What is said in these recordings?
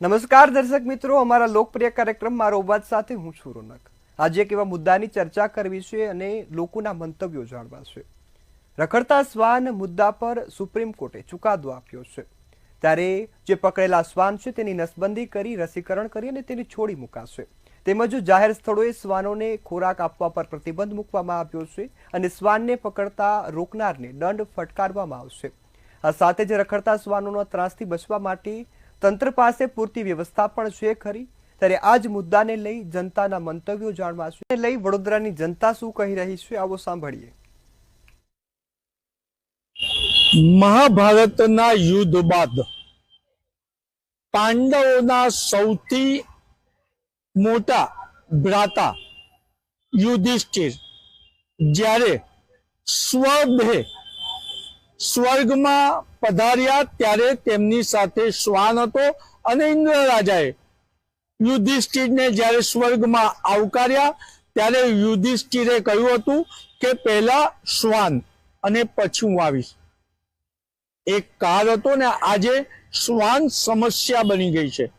નમસ્કાર દર્શક મિત્રો, અમારા લોકપ્રિય કાર્યક્રમ મારો અવાજ સાથે હું છું રોનક. આજે એક એવા મુદ્દાની ચર્ચા કરવી છે અને લોકોના મંતવ્યો જાણવા છે. રખડતા શ્વાન મુદ્દા પર સુપ્રીમ કોર્ટે ચુકાદો આપ્યો છે. ત્યારે જે પકડેલા શ્વાન છે તેની નસબંધી કરી, રસીકરણ કરી અને તેને છોડી મુકાશે. તેમજ જાહેર સ્થળોએ શ્વાનોને ખોરાક આપવા પર પ્રતિબંધ મૂકવામાં આવ્યો છે અને શ્વાનને પકડતા રોકનારને દંડ ફટકારવામાં આવશે. આ સાથે જ રખડતા શ્વાનોના ત્રાસથી બચવા માટે તંત્ર પાસે પૂરતી વ્યવસ્થા પણ છે ખરી? ત્યારે આ મુદ્દાને લઈ જનતાના મંતવ્યો જાણવા છે. લઈ વડોદરાની જનતા શું કહી રહી છે આવો સાંભળીએ. મહાભારતના યુદ્ધ બાદ પાંડવોના સૌથી મોટા ભ્રાતા યુધિષ્ઠિર જ્યારે સ્વદેહ સ્વર્ગમાં પધાર્યા ત્યારે તેમની સાથે શ્વાન હતો અને ઇન્દ્ર યુધિષ્ઠિરને જ્યારે સ્વર્ગમાં આવકાર્યા ત્યારે યુધિષ્ઠિરે કહ્યું હતું કે પહેલા શ્વાન અને પછી હું આવીશ. એક કાર હતો ને આજે શ્વાન સમસ્યા બની ગઈ છે.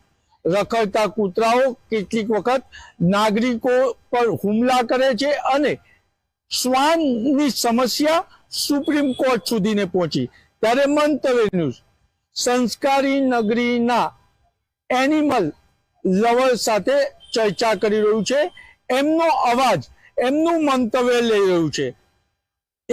રખડતા કૂતરાઓ કેટલીક વખત નાગરિકો પર હુમલા કરે છે અને શ્વાનની સમસ્યા સુપ્રીમ કોર્ટ સુધીને પહોંચી. ત્યારે મંતવ્ય ન્યૂઝ સંસ્કારી નગરીના એનિમલ લવર સાથે ચર્ચા કરી રહ્યું છે. એમનો અવાજ, એમનું મંતવ્ય લઈ રહ્યું છે.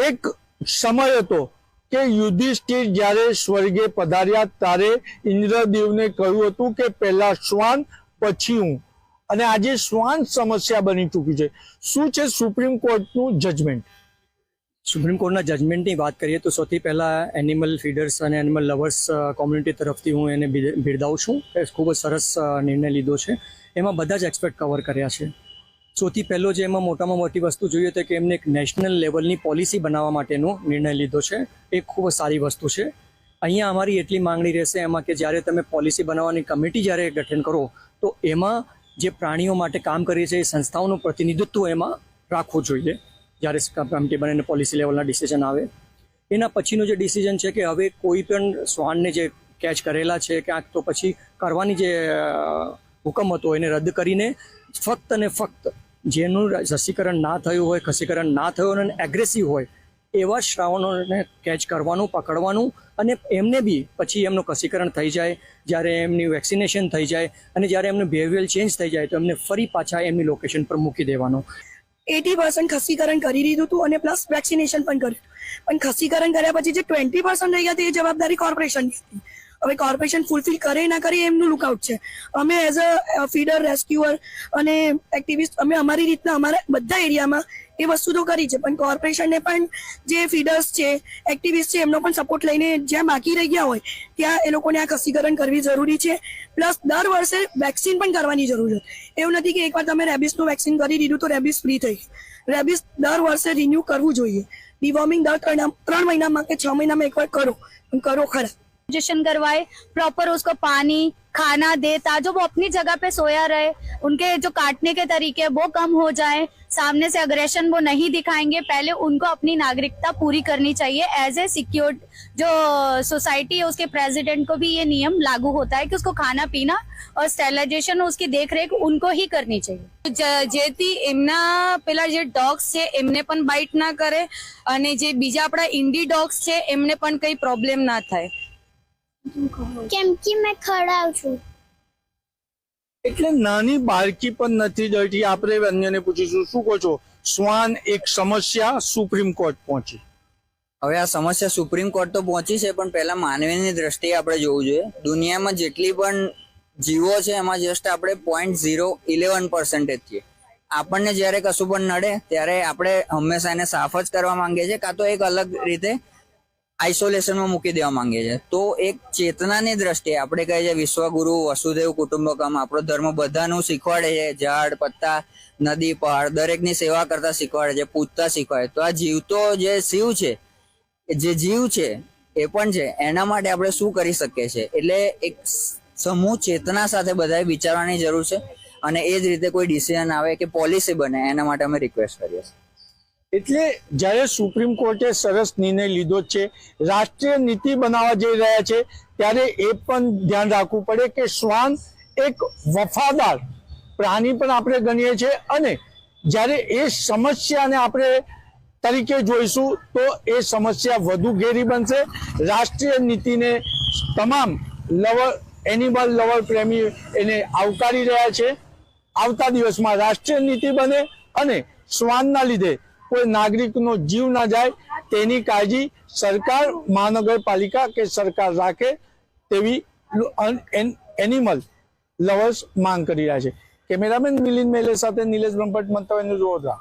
એક સમય હતો કે યુધિષ્ઠિર જ્યારે સ્વર્ગે પધાર્યા ત્યારે ઇન્દ્રદેવને કહ્યું હતું કે પહેલા શ્વાન, પછી હું. અને આજે શ્વાન સમસ્યા બની ચૂકી છે. શું છે સુપ્રીમ કોર્ટનું જજમેન્ટ સુપ્રીમ કોર્ટના જજમેન્ટની વાત કરીએ તો સૌથી પહેલાં એનિમલ ફીડર્સ અને એનિમલ લવર્સ કોમ્યુનિટી તરફથી હું એને બિર- બિરદાવું છું. એ ખૂબ જ સરસ નિર્ણય લીધો છે. એમાં બધા જ એક્સપેક્ટ કવર કર્યા છે. સૌથી પહેલો જે એમાં મોટામાં મોટી વસ્તુ જોઈએ તો કે એમને એક નેશનલ લેવલની પોલિસી બનાવવા માટેનો નિર્ણય લીધો છે. એ ખૂબ જ સારી વસ્તુ છે. અહીંયા અમારી એટલી માંગણી રહેશે એમાં કે જ્યારે તમે પોલિસી બનાવવાની કમિટી જ્યારે ગઠન કરો, તો એમાં જે પ્રાણીઓ માટે કામ કરી છે એ સંસ્થાઓનું પ્રતિનિધિત્વ એમાં રાખવું જોઈએ. જ્યારે કમિટી બને પોલિસી લેવલના ડિસિઝન આવે. એના પછીનું જે ડિસિઝન છે કે હવે કોઈ પણ શ્વાનને જે કેચ કરેલા છે ક્યાંક તો પછી કરવાની જે હુકમ હતો એને રદ કરીને ફક્ત અને ફક્ત જેનું રસીકરણ ના થયું હોય, ખસીકરણ ના થયું અને એગ્રેસિવ હોય, એવા શ્રાવણોને કેચ કરવાનું, પકડવાનું અને એમને બી પછી એમનું કસીકરણ થઈ જાય, જ્યારે એમની વેક્સિનેશન થઈ જાય અને જ્યારે એમનું બિહેવિયર ચેન્જ થઈ જાય તો એમને ફરી પાછા એમની લોકેશન પર મૂકી દેવાનું. એટી પર્સન્ટ ખસીકરણ કરી દીધું હતું અને પ્લસ વેક્સિનેશન પણ કર્યું. પણ ખસીકરણ કર્યા પછી જે ટ્વેન્ટી પર્સન્ટ રહી ગયા તે જવાબદારી કોર્પોરેશનની હતી. હવે કોર્પોરેશન ફૂલફિલ કરે ના કરે એમનું લુકઆઉટ છે. અમે એઝ અ ફીડર રેસ્ક્યુઅર અને એક્ટિવિસ્ટ અમે અમારી રીતના અમારા બધા એરિયામાં એ વસ્તુ તો કરી છે, પણ કોર્પોરેશનને પણ જે ફીડર્સ છે એક્ટિવિસ્ટ છે, એમનો પણ સપોર્ટ લઈને જ્યાં બાકી રહી ગયા હોય, ત્યાં એ લોકોને આ ખસીકરણ કરવી જરૂરી છે. પ્લસ દર વર્ષે વેક્સિન પણ કરવાની જરૂર છે. એવું નથી કે એકવાર તમે રેબિસનું વેક્સિન કરી દીધું તો રેબિસ ફ્રી થઈ રેબિસ દર વર્ષે રિન્યુ કરવું જોઈએ. ડિવોર્મિંગ દર ત્રણ ત્રણ મહિનામાં કે છ મહિનામાં એકવાર કરો. કરો ખરા. इंजेक्शन करवाए प्रॉपर उसको पानी खाना दे ताजो वो अपनी जगह पे सोया रहे उनके जो काटने के तरीके हैं, वो कम हो जाए सामने से अग्रेशन वो नहीं दिखाएंगे पहले उनको अपनी नागरिकता पूरी करनी चाहिए एज ए सिक्योर जो सोसाइटी है उसके प्रेसिडेंट को भी ये नियम लागू होता है कि उसको खाना पीना और स्टेलाइजेशन उसकी देख रेख उनको ही करनी चाहिए જ- જેથી એમના પેલા જે ડોગ્સ છે એમને પણ બાઇટ ના કરે અને જે બીજા આપણા ઇન્ડી ડોગ્સ છે એમને પણ કઈ પ્રોબ્લેમ ના થાય કેમ કે મેં ખડાવ છું. એટલે નાની બાળકી પણ નથી ડરતી આપણે અન્યને પૂછીશું શું કહો છો? શ્વાન એક સમસ્યા સુપ્રીમ કોર્ટ પહોંચી. હવે આ સમસ્યા સુપ્રીમ કોર્ટ તો પહોંચી છે પણ પહેલા માનવીની દ્રષ્ટિએ આપણે જોવું જોઈએ. દુનિયામાં જેટલી પણ જીવો છે એમાં જસ્ટ આપણે પોઈન્ટ ઝીરો ઇલેવન પર્સન્ટેજ છીએ. આપણને જ્યારે કશું પણ નડે ત્યારે આપણે હંમેશા એને સાફ જ કરવા માંગીએ છીએ. કાં તો એક અલગ રીતે આઇસોલેશનમાં મૂકી દેવા માંગીએ છીએ. તો એક ચેતનાની દ્રષ્ટિએ આપણે કહીએ છીએ, વિશ્વગુરુ, વસુદેવ કુટુંબકમ આપણો ધર્મ બધાનું શીખવાડે છે. ઝાડ, પત્તા, નદી, પહાડ, દરેકની સેવા કરતા શીખવાડે છે, પૂજતા શીખવાડે તો આ જીવતો જે શિવ છે, જે જીવ છે, એ પણ છે. એના માટે આપણે શું કરી શકીએ છીએ? એટલે એક સમૂહ ચેતના સાથે બધાએ વિચારવાની જરૂર છે અને એ જ રીતે કોઈ ડિસિઝન આવે કે પોલિસી બને, એના માટે અમે રિક્વેસ્ટ કરીએ છીએ. એટલે જ્યારે સુપ્રીમ કોર્ટે સરસ નિર્ણય લીધો છે, રાષ્ટ્રીય નીતિ બનાવવા જઈ રહ્યા છે, ત્યારે એ પણ ધ્યાન રાખવું પડે કે શ્વાન એક વફાદાર પ્રાણી પણ આપણે ગણીએ છીએ અને જ્યારે એ સમસ્યાને આપણે તરીકે જોઈશું તો એ સમસ્યા વધુ ઘેરી બનશે. રાષ્ટ્રીય નીતિને તમામ લવર એનિમલ લવર પ્રેમી એને આવકારી રહ્યા છે. આવતા દિવસમાં રાષ્ટ્રીય નીતિ બને અને શ્વાનના લીધે કોઈ નાગરિકનો જીવ ના જાય તેની કાળજી સરકાર, મહાનગરપાલિકા કે સરકાર રાખે તેવી એનિમલ લવર્સ માંગ કરી રહ્યા છે. કેમેરામેન મિલિંદ મેલે સાથે નિલેશ બ્રહ્મભટ્ટ, મંતવ્યનું વડોદરા